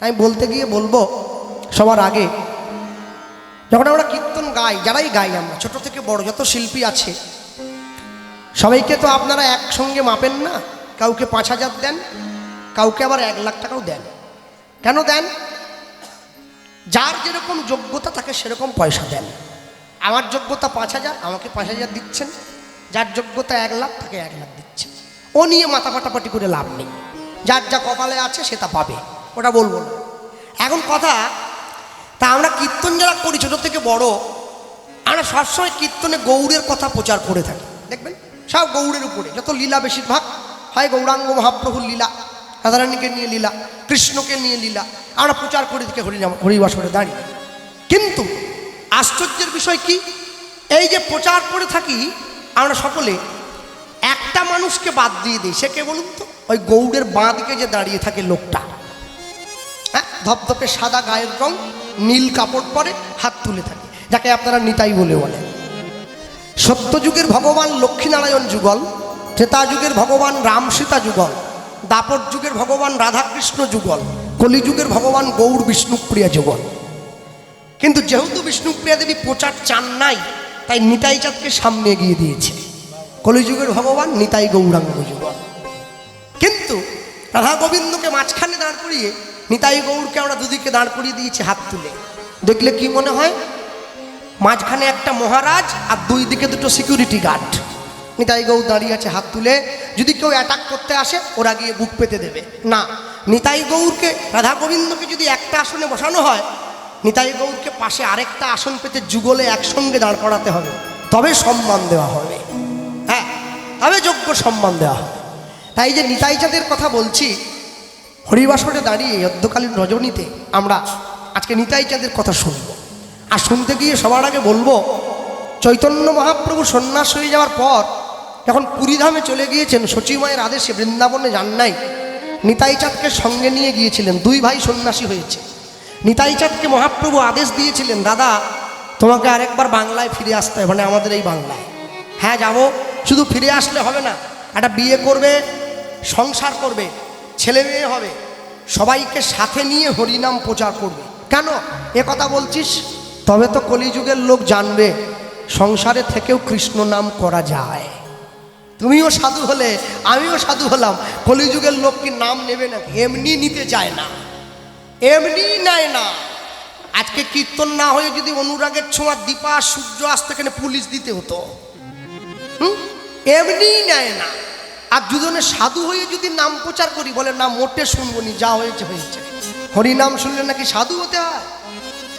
আমি বলতে গিয়ে বলব, সবার আগে যখন আমরা কীর্তন গাই, যারাই গাই আমরা, ছোট থেকে বড় যত শিল্পী আছে, সবাইকে তো আপনারা একসঙ্গে মাপেন না, কাউকে পাঁচ হাজার দেন, কাউকে আবার এক লাখ টাকাও দেন। কেন দেন? যার যেরকম যোগ্যতা তাকে সেরকম পয়সা দেন। আমার যোগ্যতা পাঁচ হাজার, আমাকে পাঁচ হাজার দিচ্ছেন। যার যোগ্যতা এক লাখ, তাকে এক লাখ দিচ্ছেন। ও নিয়ে মাথা ফাটাফাটি করে লাভ নেই। যার যা কপালে আছে সে তা পাবে। ওটা বলব না। এখন কথা, তা আমরা কীর্তন যারা করি, ছোটো থেকে বড়, আমরা সবসময় কীর্তনে গৌড়ের কথা প্রচার করে থাকি। দেখবেন? সব গৌড়ের উপরে। যত লীলা বেশিরভাগ হয় গৌরাঙ্গ মহাপ্রভুর লীলা, রাধারানীকে নিয়ে লীলা, কৃষ্ণকে নিয়ে লীলা, আমরা প্রচার করে দিকে হরিনাম হরিবাসরে দাঁড়িয়ে। কিন্তু আশ্চর্যের বিষয় কি? এই যে প্রচার করে থাকি, আমরা সকলে একটা মানুষকে বাদ দিয়ে দিই। সে কে বলুন তো? ওই গৌড়ের বাঁ দিকে যে দাঁড়িয়ে থাকে লোকটা। হ্যাঁ? ধপধপে সাদা গায়ের রং, নীল কাপড় পরে হাত তুলে থাকে, যাকে আপনারা নিতাই বলে বলেন। সত্যযুগের ভগবান লক্ষ্মীনারায়ণ যুগল ত্রেতা যুগের ভগবান রাম সীতা যুগল দাপট যুগের ভগবান রাধাকৃষ্ণ যুগল, কলিযুগের ভগবান গৌর বিষ্ণুপ্রিয়া যুগল। কিন্তু যেহেতু বিষ্ণুপ্রিয়া দেবী প্রচার চান নাই, তাই নিতাই চাঁদকে সামনে এগিয়ে দিয়েছে। কলিযুগের ভগবান নিতাই গৌরাঙ্গ যুগল। কিন্তু রাধা গোবিন্দকে মাঝখানে দাঁড় করিয়ে নিতাই গৌরকে আমরা দুদিকে দাঁড় করিয়ে দিয়েছি হাত তুলে। দেখলে কি মনে হয়? মাঝখানে একটা মহারাজ আর দুই দিকে দুটো সিকিউরিটি গার্ড নিতাই গৌর দাঁড়িয়ে আছে হাত তুলে। যদি কেউ অ্যাটাক করতে আসে, ওরা গিয়ে বুক পেতে দেবে। না, নিতাই গৌরকে, রাধা গোবিন্দকে যদি একটা আসনে বসানো হয়, নিতাই গৌরকে পাশে আরেকটা আসন পেতে যুগলে একসঙ্গে দাঁড় করাতে হবে। তবে সম্মান দেওয়া হবে। হ্যাঁ তবে যোগ্য সম্মান দেওয়া হবে। তাই যে নিতাই চাঁদের কথা বলছি হরিবাসরে দাঁড়িয়ে অধ্যকালীন রজনীতে আমরা আজকে নিতাই চাঁদের কথা শুনব। আর শুনতে গিয়ে সবার আগে বলব, চৈতন্য মহাপ্রভু সন্ন্যাস হয়ে যাওয়ার পর যখন পুরীধামে চলে গিয়েছেন সচিমায়ের আদেশে বৃন্দাবনে যান নাই, নিতাই চাঁদকে সঙ্গে নিয়ে গিয়েছিলেন। দুই ভাই সন্ন্যাসী হয়েছে। নিতাই চাঁদকে মহাপ্রভু আদেশ দিয়েছিলেন, দাদা, তোমাকে আরেকবার বাংলায় ফিরে আসতে হবে মানে আমাদের এই বাংলায়। হ্যাঁ যাব। শুধু ফিরে আসলে হবে না, একটা বিয়ে করবে, সংসার করবে ছেলে মেয়ে হবে, সবাইকে সাথে নিয়ে হরিনাম প্রচার করবে। কেন? এ কথা বলছিস? তবে তো কলিযুগের লোক জানবে, সংসারে থেকেও কৃষ্ণ নাম করা যায়। তুমিও সাধু হলে, আমিও সাধু হলাম, কলিযুগের লোক কি নাম নেবে না? এমনি নিতে চায় না। এমনি নেয় না। আজকে কীর্তন না হয়ে যদি অনুরাগের ছোঁয়া দীপা সূর্য আসতে এখানে পুলিশ দিতে হতো। হুম? এমনি নেয় না। আর দুজনে সাধু হয়ে যদি নাম প্রচার করি বলে না মোটে শুনব নি যা হয়েছে হয়েছে। হরিনাম শুনলে নাকি সাধু হতে হয়?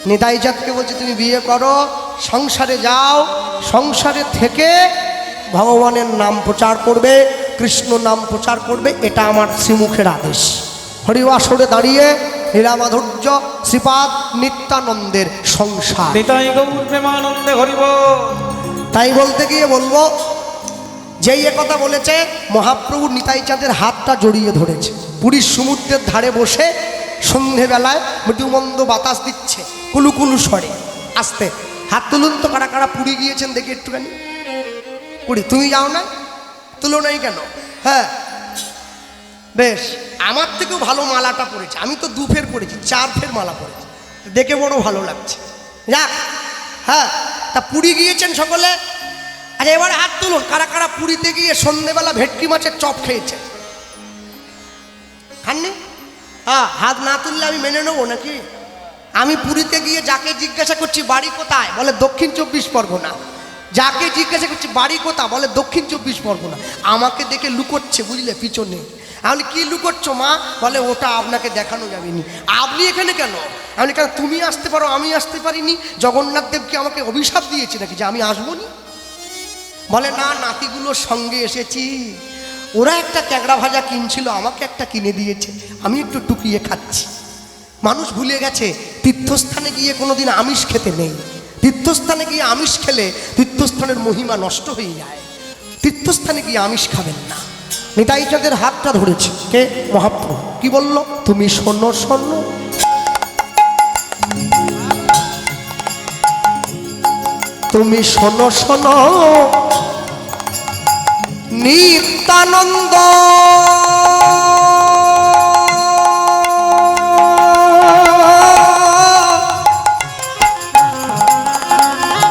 নিতাই জাতকে বলছে তুমি বিয়ে করো সংসারে যাও সংসারে থেকে ভগবানের নাম প্রচার করবে কৃষ্ণ নাম প্রচার করবে এটা আমার শ্রীমুখের আদেশ। হরিবাসরে দাঁড়িয়ে লীলামাধুর্য শ্রীপাদ নিত্যানন্দের সংসার। তাই বলতে গিয়ে বলব যেই কথা বলেছে, মহাপ্রভু নিতাই চাঁদের হাতটা জড়িয়ে ধরেছে। পুরীর সমুদ্রের ধারে বসে সন্ধেবেলায় মৃদুমন্দ বাতাস দিচ্ছে কুলু কুলু স্বরে। আসতে, হাত তুলুন তো, কারা কারা পুরী গিয়েছেন দেখি একটুখানি। পুরী, তুমি যাও না? তুলো নাই কেন? হ্যাঁ। বেশ, আমার থেকেও ভালো মালাটা পড়েছে। আমি তো দু ফের পড়েছি, চার ফের মালা পড়েছি। দেখে বড় ভালো লাগছে। যাক হ্যাঁ তা পুরী গিয়েছেন সকলে? আচ্ছা এবারে হাত তুলুন। কারা কারা পুরীতে গিয়ে সন্ধেবেলা ভেটকি মাছের চপ খেয়েছে? খাননি? হ্যাঁ হাত না তুললে আমি মেনে নেব নাকি? আমি পুরীতে গিয়ে যাকে জিজ্ঞাসা করছি, বাড়ি কোথায়? বলে দক্ষিণ চব্বিশ পরগনা। যাকে জিজ্ঞাসা করছি, বাড়ি কোথা বলে দক্ষিণ চব্বিশ পরগনা। আমাকে দেখে লুকোচ্ছে, বুঝলে, পিছনে। আমি কি লুকোচ্ছ, মা? বলে, ওটা আপনাকে দেখানো যাবে নি আপনি এখানে কেন? আমি কেন, তুমি আসতে পারো, আমি আসতে পারিনি। জগন্নাথ দেবকে আমাকে অভিশাপ দিয়েছে নাকি যে আমি আসব নি? বলে, না, নাতিগুলোর সঙ্গে এসেছি। ওরা একটা ক্যাংড়া ভাজা কিনছিল, আমাকে একটা কিনে দিয়েছে। আমি একটু টুকিয়ে খাচ্ছি। মানুষ ভুলে গেছে, তীর্থস্থানে গিয়ে কোনোদিন আমিষ খেতে নেই। তীর্থস্থানে গিয়ে আমিষ খেলে তীর্থস্থানের মহিমা নষ্ট হয়ে যায়। তীর্থস্থানে গিয়ে আমিষ খাবেন না। নিতাই চাঁদের হাতটা ধরেছে। কে? মহাপ্রভু। কি বলল? তুমি শোনো শোনো। তুমি শোনো শোনো। নিত্যানন্দ।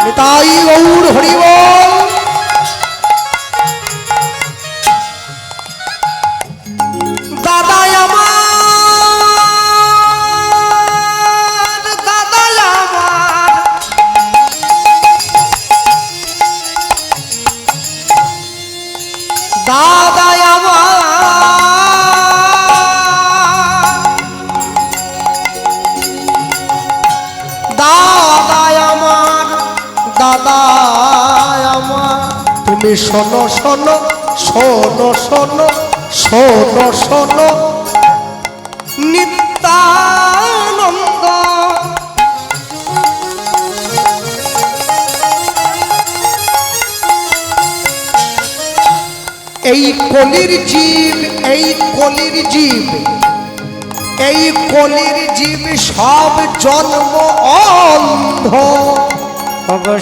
নিতাই গৌর হরিবল। তুমি শোনো শোনো শোনো শোনো শোনো শোনো। নিত্যানন্দ। এই কলির জীব, এই কলির জীব, এই কলির জীব সব জন্ম অন্ধ।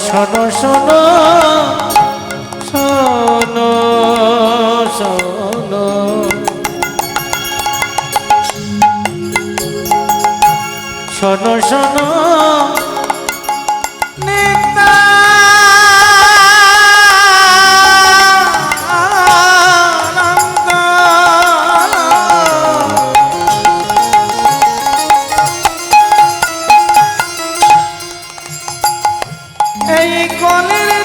শোনো শোনো শোনো শোনো। শোনো এই কলের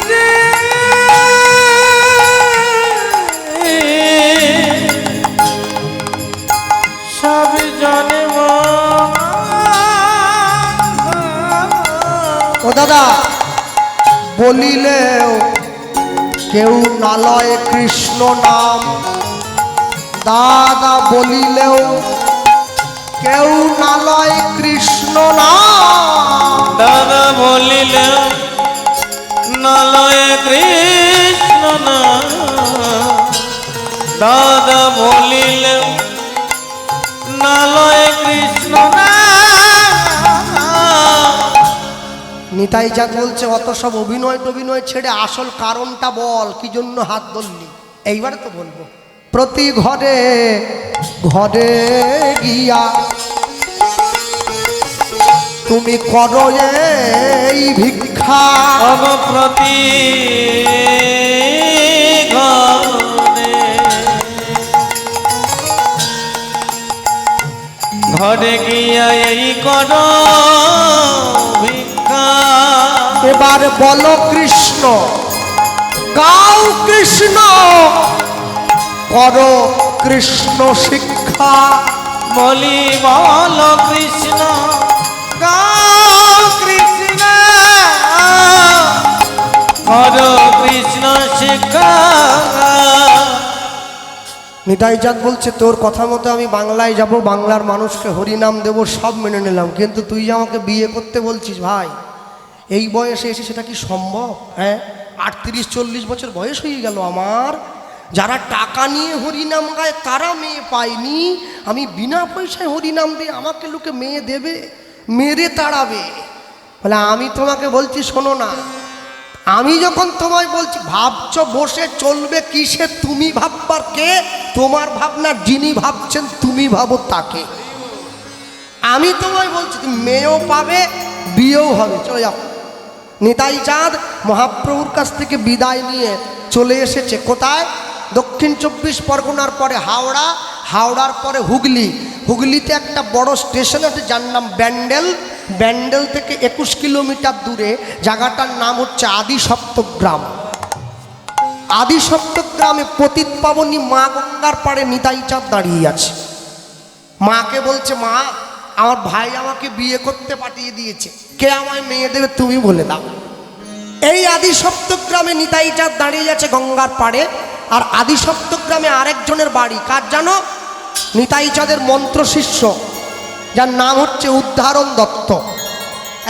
দাদা, বলিলেও কেউ নালয় কৃষ্ণ নাম। দাদা, বলিলেও কেউ নালয় কৃষ্ণ নাম। দাদা বলিলে নলয় কৃষ্ণ না দাদা বলিলে নিতাই চাঁদ বলছে অত সব অভিনয় টভিনয় ছেড়ে আসল কারণটা বল, কি জন্য হাত ধরলি? এইবারে তো বলব। প্রতি ঘরে ঘরে গিয়া তুমি করো এই ভিক্ষা। প্রতি ঘরে গিয়া এই কর এবার বলো কৃষ্ণ। গাও কৃষ্ণ। করো কৃষ্ণ শিক্ষা। বলি বল কৃষ্ণ। গাও কৃষ্ণ। হর কৃষ্ণ শিক্ষা। নিতাই চাঁদ বলছে তোর কথা মতো আমি বাংলায় যাব বাংলার মানুষকে হরিনাম দেব সব মেনে নিলাম। কিন্তু তুই যে আমাকে বিয়ে করতে বলছিস ভাই এই বয়সে এসে সেটা কি সম্ভব? হ্যাঁ আটত্রিশ, চল্লিশ বছর বয়স হয়ে গেল আমার। যারা টাকা নিয়ে হরিনাম গায়, তারা মেয়ে পায়নি। আমি বিনা পয়সায় হরিনাম দিয়ে আমাকে লোকে মেয়ে দেবে, মেরে তাড়াবে। বলে, আমি তোমাকে বলছি, শোনো না। আমি যখন তোমায় বলছি, ভাবছ বসে চলবে কিসে, তুমি ভাববার কে? তোমার ভাবনা যিনি ভাবছেন, তুমি ভাবো তাকে। আমি তোমায় বলছি মেয়েও পাবে, বিয়েও হবে। চলে যাও। নিতাই চাঁদ মহাপ্রভুর কাছ থেকে বিদায় নিয়ে চলে এসেছে। কোথায়? দক্ষিণ চব্বিশ পরগনার পরে হাওড়া, হাওড়ার পরে হুগলি। হুগলিতে একটা বড় স্টেশন আছে, যার নাম ব্যান্ডেল। ব্যান্ডেল থেকে একুশ কিলোমিটার দূরে। জায়গাটার নাম হচ্ছে আদি সপ্তগ্রাম আদি সপ্তগ্রামে পতিত পাবনী মা গঙ্গার পাড়ে নিতাই চাঁদ দাঁড়িয়ে আছে। মাকে বলছে, মা আমার ভাই আমাকে বিয়ে করতে পাঠিয়ে দিয়েছে। কে আমায় মেয়ে দেবে তুমি বলে দাও। এই আদি সপ্তগ্রামে নিতাই চাঁদ দাঁড়িয়ে আছে গঙ্গার পাড়ে, আর আদি সপ্তগ্রামে আরেকজনের বাড়ি। কার জানো? নিতাই চাঁদের মন্ত্র শিষ্য, যার নাম হচ্ছে উদ্ধারণ দত্ত।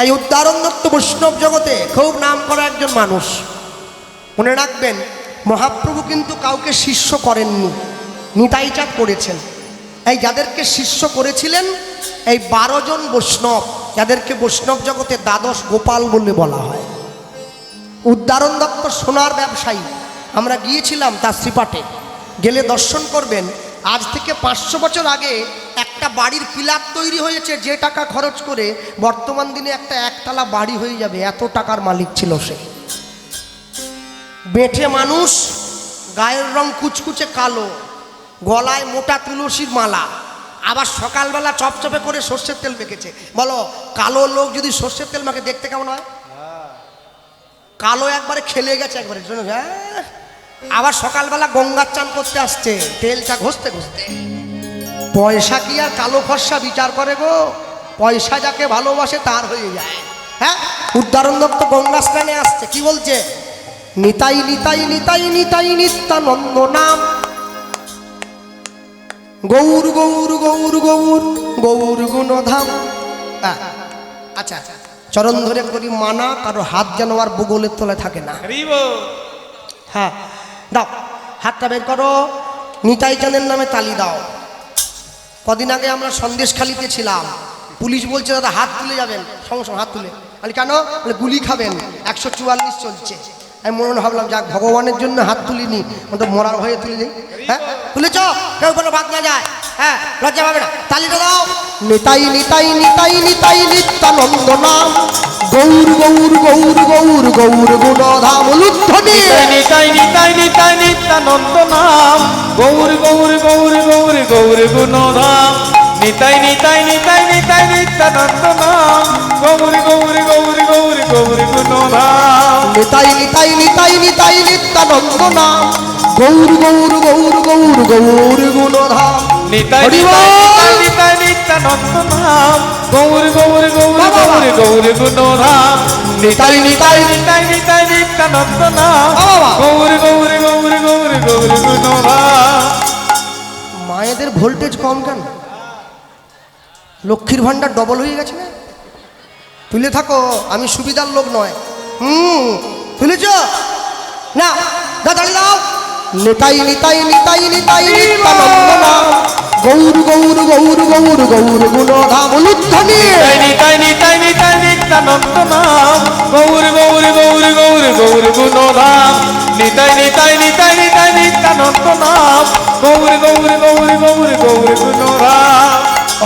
এই উদ্ধারণ দত্ত বৈষ্ণব জগতে খুব নাম করা একজন মানুষ। মনে রাখবেন, মহাপ্রভু কিন্তু কাউকে শিষ্য করেননি। নিতাই চাঁদ করেছেন। এই যাদেরকে শিষ্য করেছিলেন, এই বারো জন বৈষ্ণব, যাদেরকে বৈষ্ণব জগতে দ্বাদশ গোপাল বলে বলা হয়। উদ্দারণ দত্ত সোনার ব্যবসায়ী, আমরা গিয়েছিলাম তার শ্রীপাটে গেলে দর্শন করবেন, আজ থেকে পাঁচশো বছর আগে একটা বাড়ির পিলার তৈরি হয়েছে, যে টাকা খরচ করে বর্তমান দিনে একটা একতলা বাড়ি হয়ে যাবে, এত টাকার মালিক ছিল সে। বেঁটে মানুষ, গায়ের রং কুচকুচে কালো। গলায় মোটা তুলসীর মালা। আবার সকালবেলা চপচপে করে সর্ষের তেল মেখেছে। বলো, কালো লোক যদি সর্ষের তেল মাখে, দেখতে কেমন হয়? কালো একবারে খেলে গেছে একবারে। হ্যাঁ? আবার সকালবেলা গঙ্গার চান করতে আসছে। তেলটা ঘষতে ঘষতে। পয়সা কি আর কালো ফর্সা বিচার করে গো? পয়সা যাকে ভালোবাসে তার হয়ে যায়। হ্যাঁ? উদ্ধারণ দত্ত গঙ্গা স্নানে আসছে। কি বলছে? নিতাই নিতাই নিতাই নিতাই নিত্যানন্দ নাম। গৌর গৌর গৌর গৌর গৌর গুণধাম। আচ্ছা চরণ ধরে করি মানা কারও হাত যেন আর বগলের তলায় থাকে না। হ্যাঁ দাও হাতটা বের করো নিতাই চাঁদের নামে তালি দাও। কদিন আগে আমরা সন্দেশখালিতে ছিলাম। পুলিশ বলছে দাদা হাত তুলে যাবেন। সঙ্গে সঙ্গে হাত তুলে। বলি কেন? বলে গুলি খাবেন। একশো চুয়াল্লিশ চলছে। আমি মনে ভাবলাম, যাক, ভগবানের জন্য হাত তুলিনি তো মরার হয়ে তুলে দিই হ্যাঁ? তুলেছ? কেউ কোনো বাদ না যায়। হ্যাঁ? লজ্জা পাবে না। তালিটা দাও। নিতাই নিতাই নিতাই নিতাই নিত্যানন্দ নাম। গৌর গৌর গৌর গৌর গৌর গুণধাম লুদ্ধনি নিতাই নিতাই নিতাই নিত্যানন্দ নাম। গৌর গৌর গৌর গৌর গৌর গুণধাম। নিতাই নিতাই নিতাই নিতাই নিত্যানন্দ নাম গৌর গৌর গৌর গৌর গৌর গুণধাম নিতাই নিতাই নিতাই নিতাই নিত্যানন্দ নাম গৌর গৌর গৌর গৌর গৌর গুণধাম নিতাই নিতাই! নিতাই নিত্যানন্দ নাম গৌর গৌর গৌর! গৌর গৌর গুণধাম নিতাই নিতাই নিতাই নিতাই নিত্যানন্দ নাম! গৌর গৌর গৌর গৌর গৌর গুণধাম মায়েদের ভোল্টেজ কম কেন লক্ষ্মীর ভাণ্ডার ডবল হয়ে গেছে না তুলে থাকো আমি সুবিধার লোক নয় হুম তুলেছ না দাঁড়িয়ে দাও নিতাই নিতাই নিতাই নিতাই নিত্যানন্দ নাম গৌর গৌর গৌর গৌর গৌর গুণধাম লুদ্ধনি নিতাই নিতাই নিতাই নিতাই নিত্যানন্দ নাম গৌর গৌর গৌর গৌর গৌর গুণধাম নিতাই নিতাই নিতাই নিতাই নিত্যানন্দ নাম গৌর গৌর গৌর গৌর গৌর গুণধাম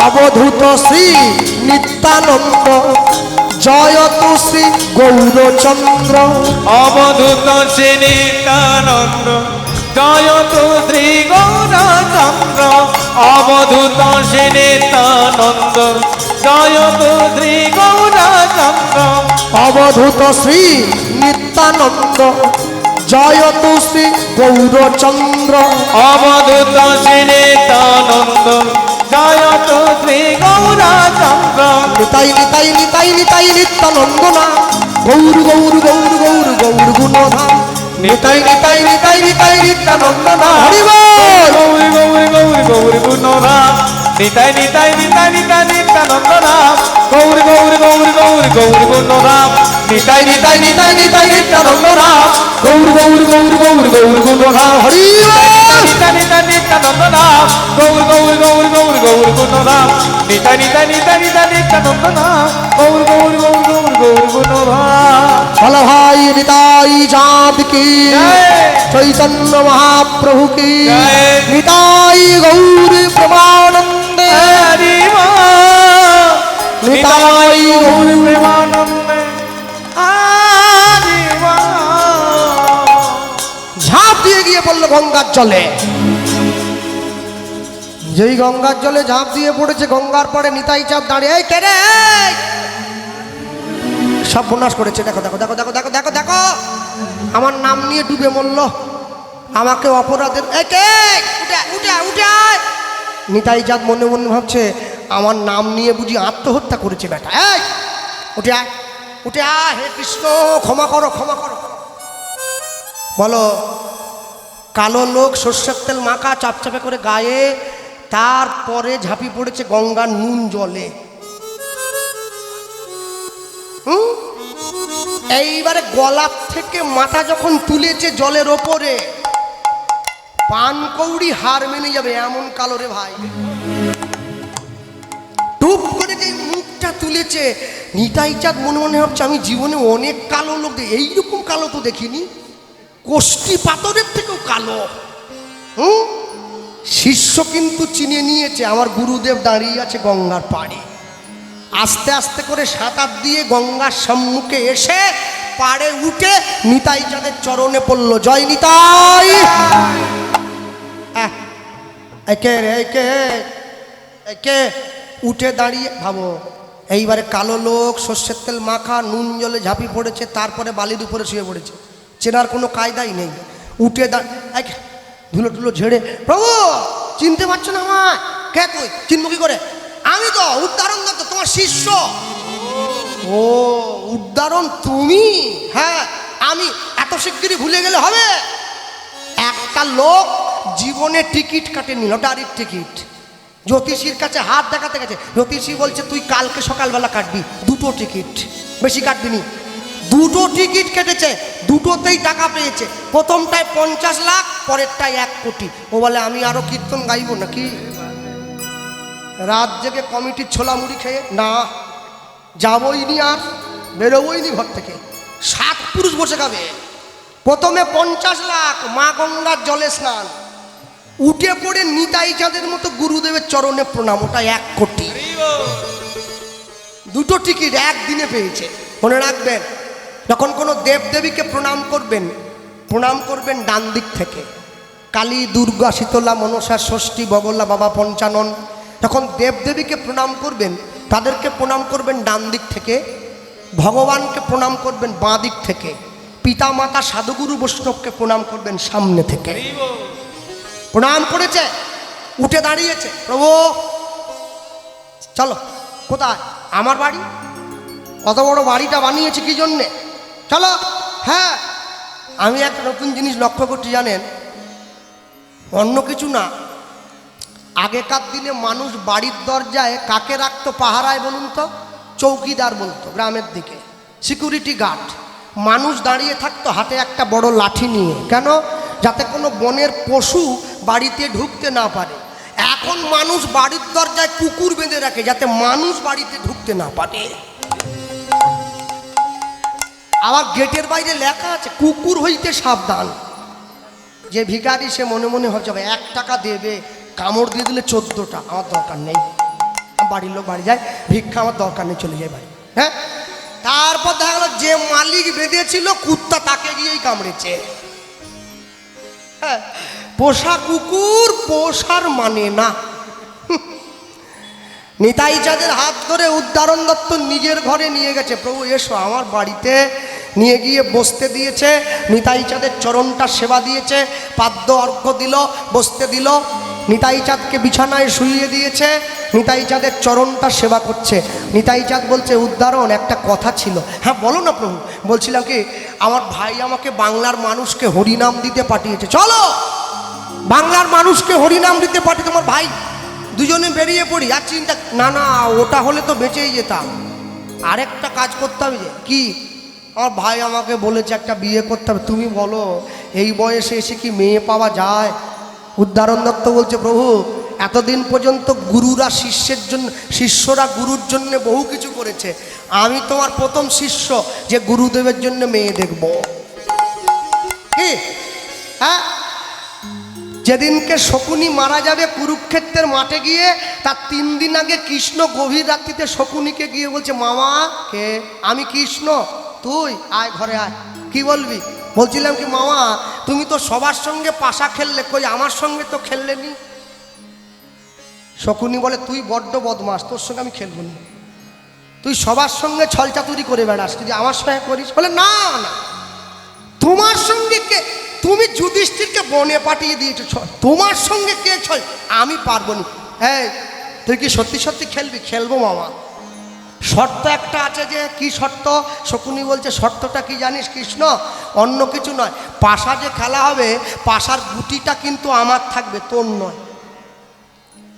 অবধূত শ্রী নিত্যানন্দ। জয়ত শ্রী গৌরচন্দ্র। অবধূত শ্রী নিত্যানন্দ। জয়ত শ্রী গৌরচন্দ্র। অবধূত শ্রী নিত্যানন্দ। জয়ত শ্রী গৌরচন্দ্র। অবধূত শ্রী নিত্যানন্দ। জয়ত শ্রী গৌরচন্দ্র। অবধূত শ্রী নিত্যানন্দ। জয়ত শ্রী গৌরচন্দ্র নিতাই নিতাই নিতাই নিতাই নিত্যানন্দ না গৌর গৌর গৌর গৌর গৌর গুণধাম নিতাই নিতাই নিতাই নিতাই নিত্যানন্দ হরি গৌর গৌর গৌর গৌর গুণরাম নিতাই নিতাই নিতাই নিতাই নিত্যানন্দ রাম গৌর গৌর গৌর গৌর গৌর গুণরাম নিতাই নিতাই নিতাই নিতাই নিত্যানন্দ রাম গৌর গৌর গৌর গৌর গৌর গুণরাম হরি নিতাই নিতাই নিত্যানন্দ রাম গৌর গৌর গৌর গৌর গৌর গুণরাম নিতাই নিতাই নিতাই নিতাই নিত্যানন্দ রাম গৌর গৌর গৌর গৌর গৌর গুণরাম বলা ভাই নিতাই চাঁদ কি। চৈতন্য মহাপ্রভু কি নিতাই গৌর প্রমানন্দে ঝাঁপ দিয়ে গিয়ে পড়ল গঙ্গার জলে। যেই গঙ্গার জলে ঝাঁপ দিয়ে পড়েছে, গঙ্গার পরে নিতাই চাঁদ দাঁড়িয়ে, এই কে রে? সব বনাশ করেছে। দেখো দেখো দেখো দেখো দেখো দেখো দেখো। আমার নাম নিয়ে ডুবে মরল। আমাকে অপরাধের এই উঠে উঠে উঠে। নিতাই চাঁদ মনে মনে ভাবছে, আমার নাম নিয়ে বুঝি আত্মহত্যা করেছে বেটা। এই, উঠে আয় উঠে আয়, হে কৃষ্ণ, ক্ষমা করো ক্ষমা করো। বলো, কালো লোক সর্ষের তেল মাখা চাপচাপে করে গায়ে, তারপরে ঝাঁপি পড়েছে গঙ্গার নুন জলে? এইবারে গলার থেকে মাথা যখন তুলেছে জলের ওপরে পানকৌড়ি হার মেনে যাবে এমন কালো রে ভাই। টুপ করে যে মুখটা তুলেছে, নিতাই চাঁদ মনে মনে ভাবছে, আমি জীবনে অনেক কালো লোক এইরকম কালো তো দেখিনি। কোষ্টি পাথরের থেকেও কালো। হুম? শিষ্য কিন্তু চিনে নিয়েছে, আমার গুরুদেব দাঁড়িয়ে আছে গঙ্গার পাড়ে। আস্তে আস্তে করে সাঁতার দিয়ে গঙ্গার সম্মুখে এসে পাড়ে উঠে নিতাই চাঁদের চরণে পড়ল, জয় নিতাই! একে একে একে, উঠে দাঁড়িয়ে, ভাবো, এইবারে কালো লোক, সর্ষের তেল মাখা, নুন জলে ঝাঁপি পড়েছে, তারপরে বালির উপরে শুয়ে পড়েছে। চেনার কোনো কায়দাই নেই। উঠে দাঁড় এক, ধুলো টুলো ঝেড়ে, প্রভু, চিনতে পারছ না আমায়? কে তুই চিনবো কি করে? আমি তো উদ্ধারণ দত্ত তোমার শিষ্য। ও, উদ্ধারণ তুমি? হ্যাঁ আমি এত শিগগিরই ভুলে গেলে হবে। একটা লোক জীবনে টিকিট কাটে নিল লটারির টিকিট। জ্যোতিষীর কাছে হাত দেখাতে গেছে। জ্যোতিষী বলছে, তুই কালকে সকালবেলা কাটবি, দুটো টিকিট। বেশি কাটবি নি। দুটো টিকিট কেটেছে, দুটোতেই টাকা পেয়েছে। প্রথমটায় পঞ্চাশ লাখ, পরেরটায় এক কোটি। ও বলে, আমি আরও কীর্তন গাইবো নাকি? রাত জেগে কমিটির ছোলা মুড়ি খেয়ে, না, যাবই নি আর, বেরোবই নি ঘর থেকে। সাত পুরুষ বসে খাবে। প্রথমে পঞ্চাশ লাখ মা গঙ্গার জলে স্নান। উঠে পড়ে নিতাই চাঁদের মতো গুরুদেবের চরণে প্রণাম, ওটা এক কোটি। দুটো টিকিট একদিনে পেয়েছে। মনে রাখবেন, যখন কোনো দেবদেবীকে প্রণাম করবেন প্রণাম করবেন ডান দিক থেকে। কালী, দুর্গা, শীতলা, মনসা, ষষ্ঠী, বগলা, বাবা পঞ্চানন, যখন দেবদেবীকে প্রণাম করবেন, তাদেরকে প্রণাম করবেন ডান দিক থেকে, ভগবানকে প্রণাম করবেন বাঁ দিক থেকে। পিতা মাতা সাধুগুরু বৈষ্ণবকে প্রণাম করবেন সামনে থেকে। প্রণাম করেছে, উঠে দাঁড়িয়েছে, প্রভু, চলো, কোথায়? আমার বাড়ি? অত বড় বাড়িটা বানিয়েছে কি জন্যে? চলো হ্যাঁ আমি একটা নতুন জিনিস লক্ষ্য করছি জানেন? অন্য কিছু না। আগেকার দিনে মানুষ বাড়ির দরজায় কাকে রাখতো পাহারায় বলুন তো? চৌকিদার বলতো গ্রামের দিকে। Security guard. মানুষ দাঁড়িয়ে থাকতো হাতে একটা বড় লাঠি নিয়ে। কেন? যাতে কোনো বনের পশু বাড়িতে ঢুকতে না পারে। এখন মানুষ বাড়ির দরজায় কুকুর বেঁধে রাখে যাতে মানুষ বাড়িতে ঢুকতে না পারে। আবার গেটের বাইরে লেখা আছে, কুকুর হইতে সাবধান। যে ভিখারি সে মনে মনে হচ্ছে ভাই, এক টাকা দেবে, কামড় দিয়ে দিলে চোদ্দোটা, আমার দরকার নেই। বাড়ির লোক বাড়ি যায়, ভিক্ষা আমার দরকার নেই, চলে যায় বাড়ি। হ্যাঁ? তারপর দেখা গেলো যে মালিক বেঁধেছিল, কুত্তা তাকে গিয়েই কামড়েছে। হ্যাঁ পোষা কুকুর পোষার মানে না। নিতাই চাঁদের হাত ধরে উদ্ধারণ দত্ত নিজের ঘরে নিয়ে গেছে, প্রভু, এসো আমার বাড়িতে নিয়ে গিয়ে বসতে দিয়েছে। নিতাই চাঁদের চরণটা সেবা দিয়েছে, পাদ্য অর্ঘ্য দিল, বসতে দিল। নিতাই চাঁদকে বিছানায় শুইয়ে দিয়েছে। নিতাই চাঁদের চরণটা সেবা করছে। নিতাই চাঁদ বলছে, উদ্ধারণ, একটা কথা ছিল। হ্যাঁ বলো না প্রভু। বলছিলাম কি, আমার ভাই আমাকে বাংলার মানুষকে হরিনাম দিতে পাঠিয়েছে। চলো! বাংলার মানুষকে হরিনাম দিতে পাঠিয়ে, তোমার ভাই, দুজনে বেরিয়ে পড়ি। আর চিন্তা, না না, ওটা হলে তো বেঁচেই যেতাম। আরেকটা কাজ করতে হবে যে, কি? আমার ভাই আমাকে বলেছে একটা বিয়ে করতে হবে। তুমি বলো, এই বয়সে এসে কি মেয়ে পাওয়া যায়? উদ্ধারণ দত্ত বলছে, প্রভু, এতদিন পর্যন্ত গুরুরা শিষ্যের জন্য, শিষ্যরা গুরুর জন্য বহু কিছু করেছে। আমি তোমার প্রথম শিষ্য যে গুরুদেবের জন্য মেয়ে দেখব। কি? হ্যাঁ? যেদিনকে শকুনি মারা যাবে কুরুক্ষেত্রের মাঠে গিয়ে, তার তিন দিন আগে কৃষ্ণ গভীর রাত্রিতে শকুনিকে গিয়ে বলছে, মামা, কে? আমি কৃষ্ণ? তুই? আয় ঘরে আয়। কি বলবি? বলছিলাম কি, মামা, তুমি তো সবার সঙ্গে পাশা খেললে, কই আমার সঙ্গে তো খেললে নি? শকুনি বলে, তুই বড্ড বদমাস তোর সঙ্গে আমি খেলব না। তুই সবার সঙ্গে ছলচাতুরি করে বেড়াস, যদি আমার সঙ্গে করিস। বলে, না না, তোমার সঙ্গে কে, তুমি যুধিষ্ঠিরকে বনে পাঠিয়ে দিয়েছ তোমার সঙ্গে কে ছয় আমি পারব না। এই, তুই কি সত্যি সত্যি খেলবি? খেলব, মামা। শর্ত একটা আছে যে কি শর্ত? শকুনি বলছে, শর্তটা কি জানিস, কৃষ্ণ? অন্য কিছু নয়। পাশা যে খেলা হবে, পাশার গুটিটা কিন্তু আমার থাকবে, তোর নয়।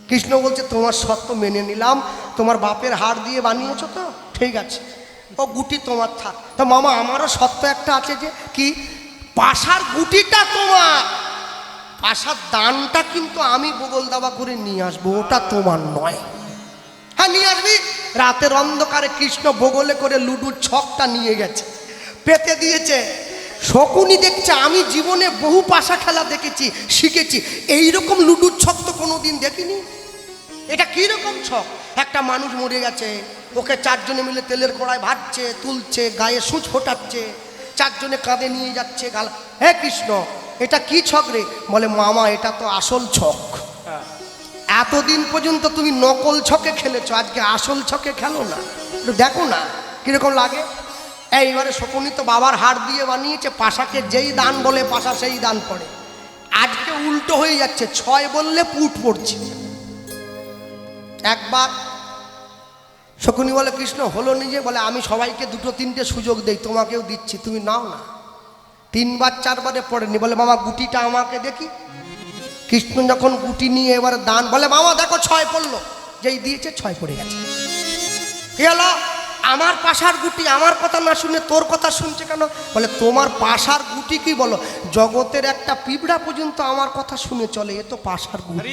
কৃষ্ণ বলছে, তোমার শর্ত মেনে নিলাম। তোমার বাপের হাড় দিয়ে বানিয়েছো তো? ঠিক আছে। ও গুটি তোমার থাক। তো মামা, আমারও শর্ত একটা আছে যে কি? পাশার গুটিটা তোমার। পাশার দানটা কিন্তু আমি বগল দাবা করে নিয়ে আসব, ওটা তোমার নয়। রাতের অন্ধকারে কৃষ্ণ বগলে করে লুডুর ছকটা নিয়ে গেছে। পেতে দিয়েছে, শকুনি দেখছে, আমি জীবনে বহু পাশা খেলা দেখেছি, শিখেছি। এই রকম লুডুর ছক তো কোনোদিন দেখিনি। এটা কি রকম ছক? একটা মানুষ মরে গেছে, ওকে চারজনে মিলে তেলের কড়ায় ভাজছে, তুলছে, গায়ে সুচ ফোটাচ্ছে, চারজনে কাঁধে নিয়ে যাচ্ছে, গাল হে কৃষ্ণ, এটা কি ছক রে? বলে, মামা, এটা তো আসল ছক। এতদিন পর্যন্ত তুমি নকল ছকে খেলেছো, আজকে আসল ছকে খেলো না। একটু দেখো না, কীরকম লাগে। এইবারে শকুনি তো বাবার হাড় দিয়ে বানিয়েছে, পাশাকে যেই দান বলে, পাশা সেই দান পড়ে আজকে উল্টো হয়ে যাচ্ছে, ছয় বললে পুট পড়ছে। একবার শকুনি বলে, কৃষ্ণ, হলো নিজে বলে, আমি সবাইকে দুটো তিনটে সুযোগ দেই, তোমাকেও দিচ্ছি, তুমি নাও না। তিনবার, চারবারে পড়েনি। বলে, বাবা, গুটিটা আমাকে দেখি। কৃষ্ণ যখন গুটি নিয়ে এবার দান বলে, মামা, দেখো ছয় পড়ল। যেই দিয়েছে, ছয় পড়ে গেছে। কি আমার পাশার গুটি, আমার কথা না শুনে তোর কথা শুনছে কেন? বলে, তোমার পাশার গুটি কি বলো? জগতের একটা পিঁপড়া পর্যন্ত আমার কথা শুনে চলে, এ তো পাশার গুটি।